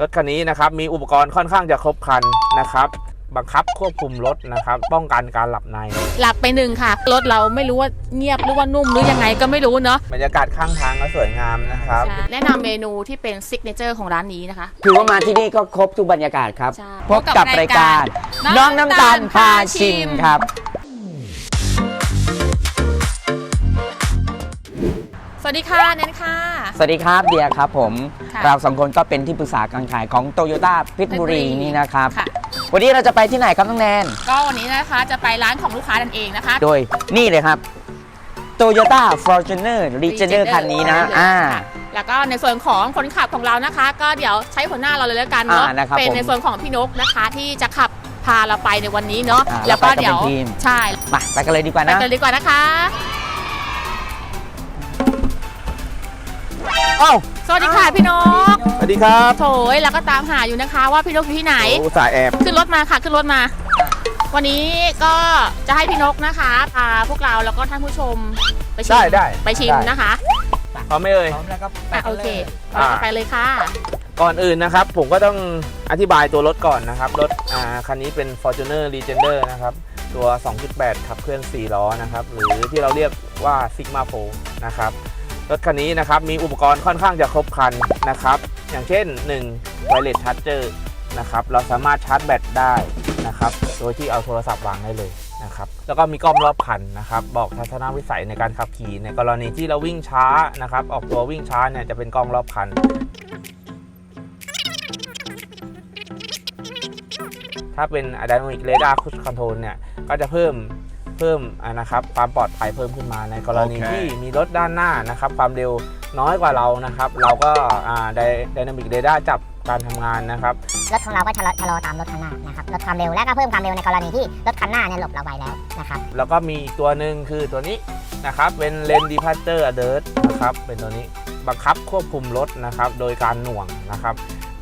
รถคันนี้นะครับมีอุปกรณ์ค่อนข้างจะครบครันนะครับบังคับควบคุมรถนะครับป้องกันการหลับใน หลับไปหนึ่งค่ะ รถเราไม่รู้ว่าเงียบหรือว่านุ่มหรือยังไงก็ไม่รู้เนาะบรรยากาศข้างทางก็สวยงามนะครับใช่แนะนำเมนูที่เป็นซิกเนเจอร์ของร้านนี้นะคะถือว่ามาที่นี่ก็ครบทุกบรรยากาศครับใช่พบกับรายการ น้น้อองงน้ำน้ำตาตาลลพาพาชิชิมมครับสวัสดีค่ะแนนค่ะ สวัสดีครับเดียครับผม ค่ะเราสองคนก็เป็นที่ปรึกษาการขายของโตโยต้าเพชรบุรีเพชรบุรี นี่นะครับ ค่ะ วันนี้เราจะไปที่ไหนครับน้องแนน ก็วันนี้นะคะจะไปร้านของลูกค้านั่นเองนะคะ โดยนี่เลยครับ Toyota Fortuner Legender คันนี้นะอ่า ค่ะแล้วก็ในส่วนของคนขับของเรานะคะ ก็เดี๋ยวใช้หัวหน้าเราเลยแล้วกันเนาะอ่านะครับเป็นผมในส่วนของพี่นกนะคะที่จะขับพาเราไปในวันนี้เนาะอ่าแล้วก็เราไปกันเดี๋ยวเป็นทีม ใช่มาไปกันเลยดีกว่าไปนะ กันดีกว่านะคะ เอ้าสวัสดีค่ะพี่นกสวัสดีครับโถยเราก็ตามหาอยู่นะคะ ว่าพี่นกอยู่ที่ไหนโอ้สายแอบขึ้นรถมาค่ะขึ้นรถมา วันนี้ก็จะให้พี่นกนะคะพาพวกเราแล้วก็ท่านผู้ชมไปชิมได้ได้ไปชิมได้ นะคะพร้อมไหมเอ่ย พร้อมแล้วก็ไปอะกัโอนเลเคยเราจะไปเลยค่ะ ก่อนอื่นนะครับ ผมก็ต้องอธิบายตัวรถก่อนนะครับ รถอ่าคันนี้เป็น Fortuner Legender นะครับ ตัว 2.8 ขับเคลื่อน 4 ล้อนะครับ หรือที่เราเรียกว่า Sigma 4นะครับ รถคันนี้นะครับมีอุปกรณ์ค่อนข้างจะครบครันนะครับ อย่างเช่น1 Wireless Charger นะครับเราสามารถชาร์จแบตได้นะครับ โดยที่เอาโทรศัพท์วางได้เลยนะครับ แล้วก็มีกล้องรอบคันนะครับ บอกทัศนวิสัยในการขับขี่ในกรณีที่เราวิ่งช้านะครับ ออกตัววิ่งช้าเนี่ยจะเป็นกล้องรอบคัน ถ้าเป็น Dynamic Radar Cruise Control เนี่ยก็จะเพิ่ม เพิ่มอ่านะครับความปลอดภัยเพิ่มขึ้นมาในกรณีโอเคที่มีรถด้านหน้านะครับความเร็วน้อยกว่าเรานะครับ เราก็อ่า Dynamic Radar จับการทำงานนะครับรถของเราก็ชะลอชะลอตามรถคันหน้านะครับลดความเร็วและก็เพิ่มความเร็วในกรณีที่รถคันหน้าเนี่ยหลบเราไว้แล้วนะครับแล้วก็มีอีกตัวหนึ่งคือตัวนี้นะครับเป็น Lane Departure Alert นะครับเป็นตัวนี้บังคับควบคุมรถนะครับ โดยการหน่วงนะครับ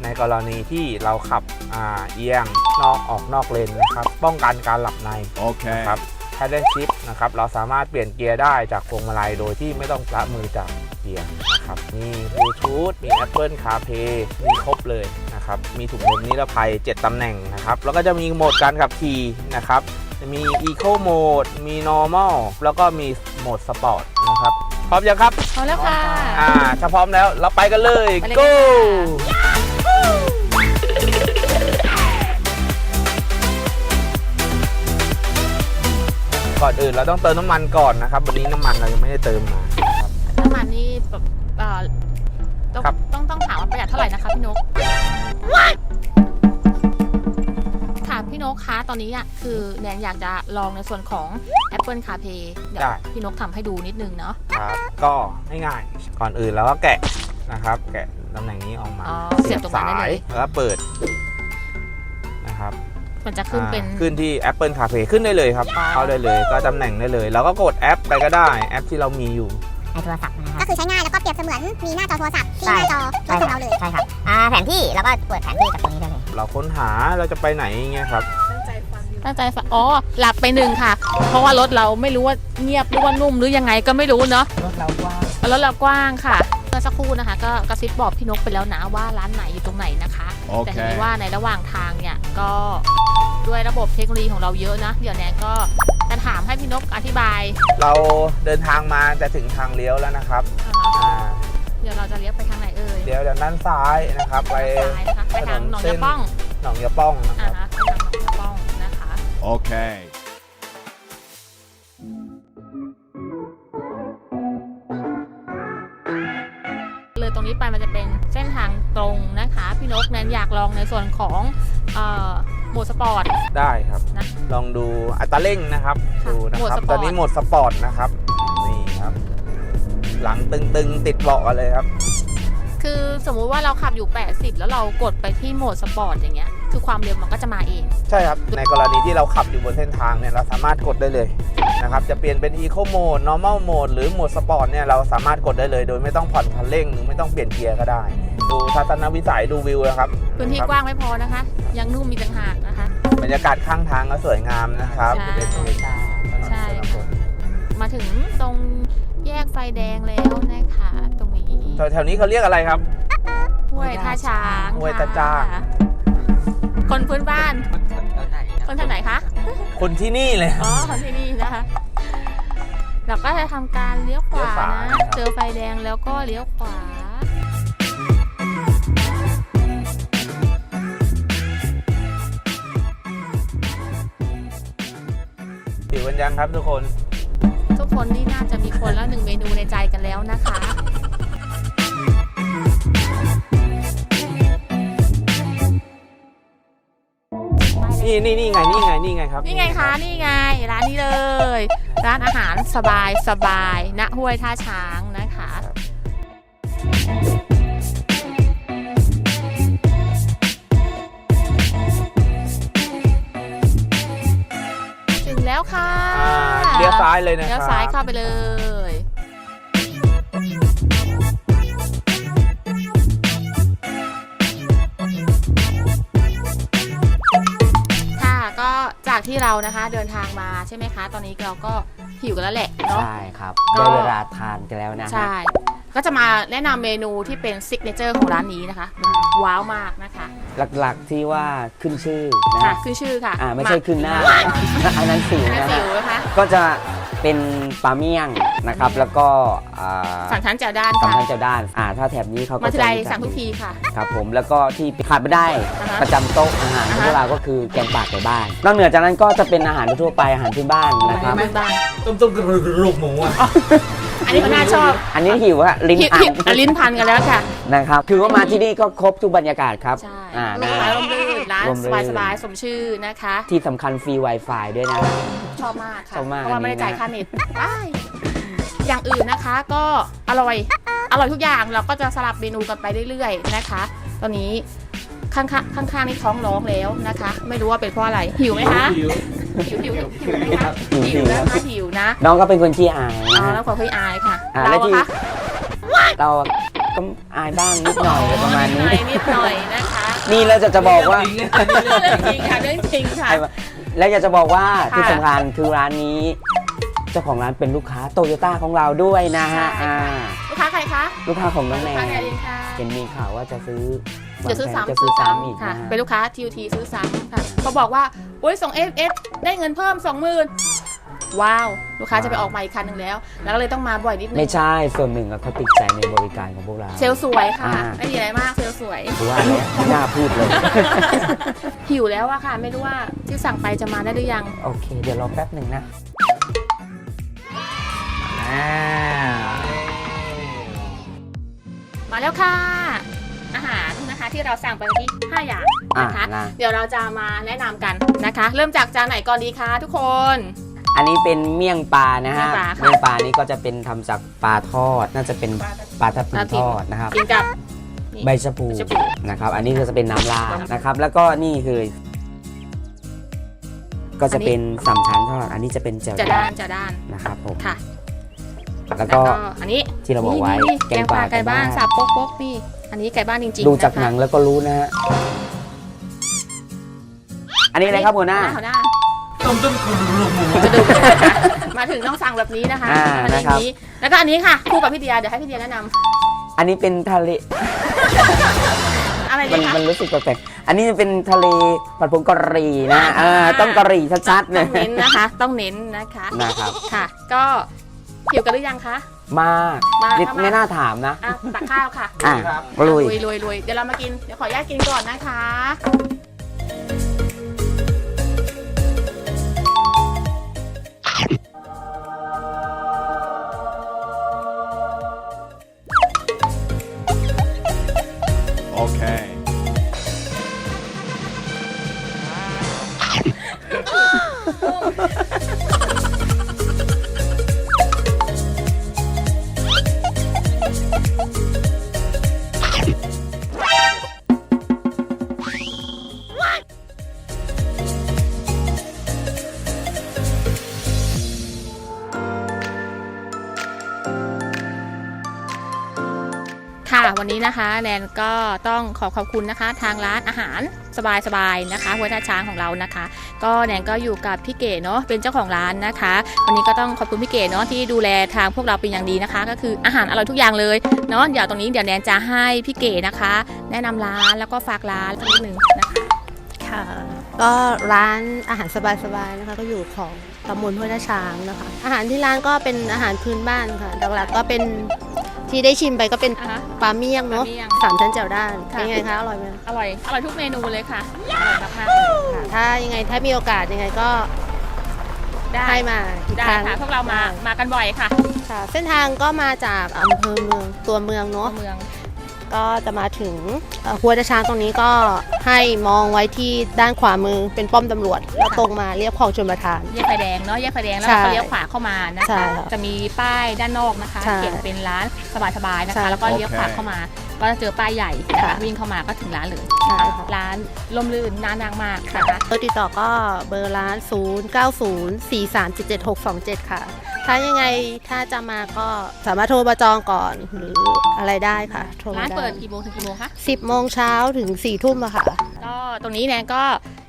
ในกรณีที่เราขับอ่าเอียงนอกออกนอกเลนนะครับ ป้องกันการหลับใน Okay. นะครับ Paddle Shift นะครับเราสามารถเปลี่ยนเกียร์ได้จากพวงมาลัยโดยที่ไม่ต้องละมือจากเกียร์นะครับมี Bluetooth มี Apple CarPlay มีครบเลยนะครับมีถุงลมนิรภัย 7 ตำแหน่งนะครับแล้วก็จะมีโหมดการขับขี่นะครับจะมี Eco Mode มี Normal แล้วก็มีโหมด Sport นะครับพร้อมยังครับพร้อมแล้วค่ะอ่าถ้าพร้อมแล้วเราไปกันเลยไปเลย go ก่อนอื่นเราต้องเติมน้ำมันก่อนนะครับ วันนี้น้ำมันเรายังไม่ได้เติมมาครับ น้ำมันนี่แบบเอ่อต้องครับ ต้องต้องถามว่าประหยัดเท่าไหร่นะคะพี่นกค่ะพี่นกคะตอนนี้อะคือแนนอยากจะลองในส่วนของ Apple CarPlay เดี๋ยวได้ พี่นกทำให้ดูนิดนึงเนาะครับก็ง่ายๆก่อนอื่นเราก็แกะนะครับ แกะตำแหน่งนี้ออกมาอ๋อเสียบตรงนั้นได้เลยแล้วก็เปิดนะครับ มันจะขึ้นเป็นอ่าขึ้นที่ Apple CarPlay ขึ้นได้เลยครับอ๋อเข้าได้เลยก็ตำแหน่งได้เลย แล้วก็กดแอปไปก็ได้แอปที่เรามีอยู่ในโทรศัพท์นะคก็รับคือใช้ง่ายแล้วก็เปรียบเสมือนมีหน้าจอโทรศัพท์ที่ใช่หน้าจอรใช่ถขคองรับเราเลยใช่ครับอ่าแผนที่แล้วก็เปิดแผนที่จากตรงนี้ได้เลยเราค้นหาเราจะไปไหนอย่างเงี้ยครับตั้งใจฟังอ๋อหลับไปหนึ่งค่ะ เพราะว่ารถเราไม่รู้ว่าเงียบหรือว่านุ่มหรือยังไงก็ไม่รู้เนาะรถเรากว้างรถเรากว้างค่ะเมื่อสักครู่นะคะ ก็กระซิบบอกพี่นกไปแล้วนะว่าร้านไหนอยู่ตรงไหนนะคะแต่ที Okay. นี้ว่าในระหว่างทางเนี่ยก็ ด้วยระบบเทคโนโลยีของเราเยอะนะ เดี๋ยวแนนก็จะถามให้พี่นกอธิบายเราเดินทางมาจะถึงทางเลี้ยวแล้วนะครับอ่าฮะอ่าเดี๋ยวเราจะเลี้ยวไปทางไหนเอ่ยเดี๋ยวจากด้านซ้ายนะครับ ไปซ้ายนะคะไปทางหนองยาป้องหนองยาป้องนะคอ่ารับ ฮะไปทางหนองยาป้องนะคะ Okay. ตรงนี้ไปมันจะเป็นเส้นทางตรงนะคะ พี่นกแนนอยากลองในส่วนของเอ่อโหมดสปอร์ต ได้ครับ นะ ลองดูอัตราเร่งนะครับค่ะดูนะโหมดครับสปอร์ต ตอนนี้โหมดสปอร์ตนะครับนี่ครับ หลังตึงๆติดเบาะกันเลยครับ คือสมมุติว่าเราขับอยู่ 80 แล้วเรากดไปที่โหมดสปอร์ตอย่างเงี้ย คือความเร็วมันก็จะมาเอง ใช่ครับ ในกรณีที่เราขับอยู่บนเส้นทางเนี่ยเราสามารถกดได้เลยนะครับจะเปลี่ยนเป็น Eco Mode Normal Mode หรือโหมดสปอร์ตเนี่ยเราสามารถกดได้เลย โดยไม่ต้องผ่อนคันเร่งหรือไม่ต้องเปลี่ยนเกียร์ก็ได้ ดูทัศนวิสัยดูวิวนะครับพื้นที่ครับกว้างไม่พอนะคะ ยังนุ่มมีต่างหากนะคะ บรรยากาศข้างทางก็สวยงามนะครับใช่เป็นบรรยากาศถนนใช่ชนบทมาถึงตรงแยกไฟแดงแล้วนะคะตรงนี้แถวๆนี้เขาเรียกอะไรครับหห้วยท่าช้างห้วยตาจ้าง ค่ะคนพื้นบ้าน คนทางไหนคะ คนที่นี่เลย อ๋อ คนที่นี่นะคะ เราก็จะทำการเลี้ยวขวาเลี้ยวขวานะนะครับเจอไฟแดงแล้วก็เลี้ยวขวาหิวกันยังครับทุกคน ทุกคนนี่น่าจะมีคนละหนึ่งเมนูในใจกันแล้วนะคะ นี่นี่นี่ไงนี่ไงนี่ไงครับนี่ไงคะนี่ไงร้านนี้เลย ร้านอาหารสบายสบายณห้วยท่าช้างนะคะถึงแล้วค่ะอ่าเลี้ยวซ้ายเลยนะครับเลี้ยวซ้ายเข้าไปเลย ที่เรานะคะเดินทางมาใช่ไหมคะ ตอนนี้เราก็หิวกันแล้วแหละเนาะ ใช่ครับ ก็ ได้เวลาทานกันแล้วนะฮะใช่ ก็จะมาแนะนำเมนูที่เป็นซิกเนเจอร์ของร้านนี้นะคะ ว้าวมากนะคะหลักๆที่ว่าขึ้นชื่อนะค่ะฮะขึ้นชื่อค่ะอ่าไม่ใช่ขึ้นหน้า อันนั้นสิวแม่นะสิฮะวนะคะ ก็จะ เป็นปลาเมี่ยงนะครับ แล้วก็อ่าสั่งชั้นแจ่วด้านสำค่ะคัญเจ้าด้านอ่าถ้าแถบนี้เขาก็มาทีจะไรมีสั่งทุกทีค่ะ ครับผมแล้วก็ที่ขาดไม่ได้อ่าฮะประจำโต๊ะอาหารของอ่าฮะพวกเราก็คือแกงป่าไก่บ้านนอกเหนือจากนั้นก็จะเป็นอาหารทั่วๆไปอาหารพื้นบ้านนะครับพื้นบ้านต้มต้มกระดูกหมูอะอันนี้ก็น่าชอบอันนี้หิวอะลิ้นหิวอัหิวนอะลิ้นพันกันแล้วค่ะ นะครับ คือว่ามาที่นี่ก็ครบทุกบรรยากาศครับ ใช่อ่านะร้านร่มรื่ นร้านร่มรื่นสบายๆสมชื่อนะคะ ที่สำคัญฟรี Wi-Fi ด้วยนะ ชอบมากค่ะ ชอบมากเพราะว่าไม่ได้อันนี้นะจ่ายค่าเน็ตได้อย่างอื่นนะคะก็อร่อย อร่อยทุกอย่างเราก็จะสลับเมนูกันไปเรื่อยๆนะคะ ตอนนี้ข้างๆข้างๆนี่ท้องร้องแล้วนะคะ ไม่รู้ว่าเป็นเพราะอะไรหิวไหมคะหิวหิวหิวหิวไหมคะหิวหิวนะคะหิวนะน้องก็เป็นคนที่อายอ๋นะอฮะแล้วขอคุยอายค่ะอ่าเราแล้วที่อะคะเราก็อายบ้างนิดหน่อยอะไรประมาณนิดหนี้น่อยนิดหน่อยนะคะ นี่เราจะจะบอกว่า เรื่องจริงค่ะเรื่องจริงค่ะไอ้วะแล้วอยากจะบอกว่าค่ะที่สำคัญคือร้านนี้ เจ้าของร้านเป็นลูกค้าโตโยต้าของเราด้วยนะฮะใช่อ่าค่ะลูกค้าใครคะลูกค้าของน้องแนลูกค้านแนนเองค่ะเห็นมีข่าวว่าจะซื้อจะซื้อวางแผนซ้ำจะซื้อซ้ำอีกค่ะ นะฮะเป็นลูกค้า TUT ซื้อซ้ำค่ะเขาบอกว่าโอ้ยส่ง FS ได้เงินเพิ่ม 20,000 ว้าว ลูกค้าจะไปออกมาอีกคันหนึ่งแล้ว แล้วก็เลยต้องมาบ่อยนิดนึไม่ง ใช่ส่วนหนึ่งอะเขาติดใจในบริการของพวกเรา เซลลสวยค่ะ อ่า ไม่มีอะไรมากเซลลส วยคือว่าแล้วไม่น่าพูดเลย หิวแล้วอะค่ะ ไม่รู้ว่าที่สั่งไปจะมาได้หรือยัง โอเค เดี๋ยวรอแป๊บหนึ่งนะมาแล้วค่ะ อาหารนะคะที่เราสั่งไปเมื่อกี้5อย่างนะคะอ่านะเดี๋ยวเราจะมาแนะนำกันนะคะ เริ่มจากจานไหนก่อนดีคะทุกคน อันนี้เป็นเมี่ยงปลานะฮะเมี่ยงปลาค่ะ เมี่ยงปลานี้ก็จะเป็นทำจากปลาทอด น่าจะเป็นปลาทับทิปลามทิทมอดนะครับ กินกับ นี่ใบชะพูใบชะพู นะครับ อันนี้ก็จะเป็นน้ำราดนะครับ แล้วก็นี่คือ ก็จะเป็นสามชั้นทอดอันนี้จะเป็นแจ่วจะด้านจะด้านนะครับผมค่ะแล้วก็อันนี้ที่เราบอกไว้นี่นี่แกแกงงปปลาลาไก่ไก่บ้าบ้านนสับโป๊กโป๊กนี่อันนี้ไก่บ้านจริงๆดูจากนะคะหนังแล้วก็รู้นะฮะอันนี้อะไรครับหัวหน้า หัวหน้า ต้มต้มกระดูกหมูจะดูนะคะมาถึงต้องสั่งแบบนี้นะคะอ่าอันนะครับ นี้แล้วก็อันนี้ค่ะคู่กับพี่เดียเดี๋ยวให้พี่เดียแนะนำอันนี้เป็นทะเล อะไรมัดีนคะมันรู้สึกแปลกๆอันนี้เป็นทะเลผัดผงกะหรี่นะเออต้องกะหรี่ชัดๆต้นะองเน้นนะคะ ต้องเน้นนะคะนะครับ ค่ะ ก็หิวกันหรือยังคะ มากมากนี่มาก ไม่น่าถามนะ อะตักข้าวค่ะอะลุย ลุยลุยลุยเดี๋ยวเรามากิน เดี๋ยวขออนุญาตกินก่อนนะคะ วันนี้นะคะแนนก็ต้องขอขอบคุณนะคะ ทางร้านอาหารสบายๆนะคะหัวท่าช้างของเรานะคะ ก็แนนก็อยู่กับพี่เก๋เนาะเป็นเจ้าของร้านนะคะ วันนี้ก็ต้องขอบคุณพี่เก๋เนาะที่ดูแลทางพวกเราเป็นอย่างดีนะคะ ก็คืออาหารอร่อยทุกอย่างเลยเนาะเดี๋ยวตรงนี้เดี๋ยวแนนจะให้พี่เก๋นะคะ แนะนำร้านแล้วก็ฝากร้านสักนิดหนึ่งนะคะค่ะก็ร้านอาหารสบายๆนะคะก็อยู่ของตำบลห้วยท่าช้างนะคะ อาหารที่ร้านก็เป็นอาหารพื้นบ้านค่ะหลักๆก็เป็น ที่ได้ชิมไปก็เป็นอ่าฮะปลาเมี่ยงเนาะปลาเมี่ยงสามชั้นแจ่วด้านค่ะ เป็นไงคะอร่อยไหมอร่อย อร่อยทุกเมนูเลยค่ะ อร่อยมากๆเลยค่ะ ถ้ายังไงถ้ามีโอกาสยังไงก็ได้ให้มาอีกได้ครั้งค่ะ พวกเรามา มากันบ่อยค่ะค่ะ เส้นทางก็มาจากอำเภอเมืองตัวเมืองเนาะ เมือง ก็จะมาถึงเอ่อหัวตะช้างตรงนี้ก็ให้มองไว้ที่ด้านขวามือเป็นป้อมตำรวจ แล้วตรงมาเรียบคลองชลประทาน แยกไฟแดงเนาะแยกไฟแดงแล้วใช่เราก็เลี้ยวขวาเข้ามานะใช่คะค่ะจะมีป้ายด้านนอกนะคะ ใช่เขียนเป็นร้านสบายๆนะใช่ คะ แล้วก็เลี้ยวขวาโอเคเข้ามา ก็จะเจอป้ายใหญ่นะคะค่ะวิ่งเข้ามาก็ถึงร้านเลยใช่ค่ะ ร้านลมลื่นน่านั่งมากนะคะ เบอร์ติดต่อก็เบอร์ร้าน 0 9 0 4 3 7 7 6 2 7 ค่ะ ถ้ายังไงถ้าจะมาก็สามารถโทรมาจองก่อนหรืออะไรได้ค่ะ โทรร้ามานได้เปิดกี่โมงถึงกี่โมงคะ10โมงเช้าถึง4ทุ่มอะค่ะ ก็ตรงนี้แนนก็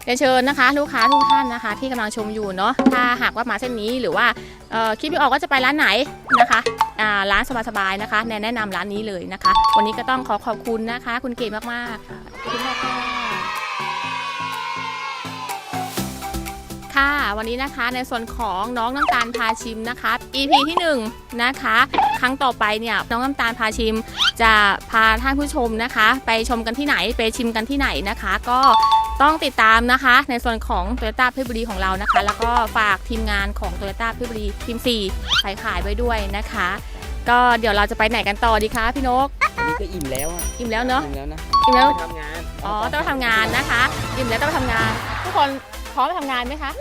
เรียนเชิญนะคะ ลูกค้าทุกท่านนะคะ ที่กำลังชมอยู่เนาะถ้าหากว่ามาเส้นนี้หรือว่าเอ่อคิดไม่ออกว่าจะไปร้านไหนนะคะอ่าร้านสบายๆนะคะ แนนแนะนำร้านนี้เลยนะคะ วันนี้ก็ต้องขอขอบคุณนะคะ คุณเก๋มากๆค่ะขอบคุณมากค่ะ ค่ะ วันนี้นะคะในส่วนของน้องน้ำตาลพาชิมนะคะ EP ที่หนึ่งนะคะ ครั้งต่อไปเนี่ยน้องน้ำตาลพาชิม จะพาท่านผู้ชมนะคะ ไปชมกันที่ไหนไปชิมกันที่ไหนนะคะ ก็ต้องติดตามนะคะ ในส่วนของ t o y ยต้าเพชรบุรีของเรานะคะ แล้วก็ฝากทีมงานของ t o y ยต้าเพชรบุรีทีม4ขายขายไว้ด้วยนะคะ ก็เดี๋ยวเราจะไปไหนกันต่อดีคะพี่นกอันนี้ก็อิ่มแล้วอะอิ่มแล้วเนาะอิ่มแล้วนะอิ่มแล้วทำงานอ๋อต้องไปทำงานนะคะ อิ่มแล้วต้องไปทำงาน ทุกคน พร้อมไปทำงานไหมคะ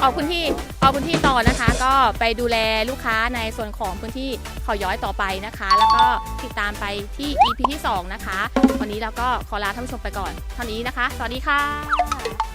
เอาพื้นที่เอาพื้นที่ต่อนะคะ ก็ไปดูแลลูกค้าในส่วนของพื้นที่เขาย้อยต่อไปนะคะ แล้วก็ติดตามไปที่ EP ที่ 2 นะคะ วันนี้เราก็ขอลาท่านผู้ชมไปก่อนเท่านี้นะคะ สวัสดีค่ะ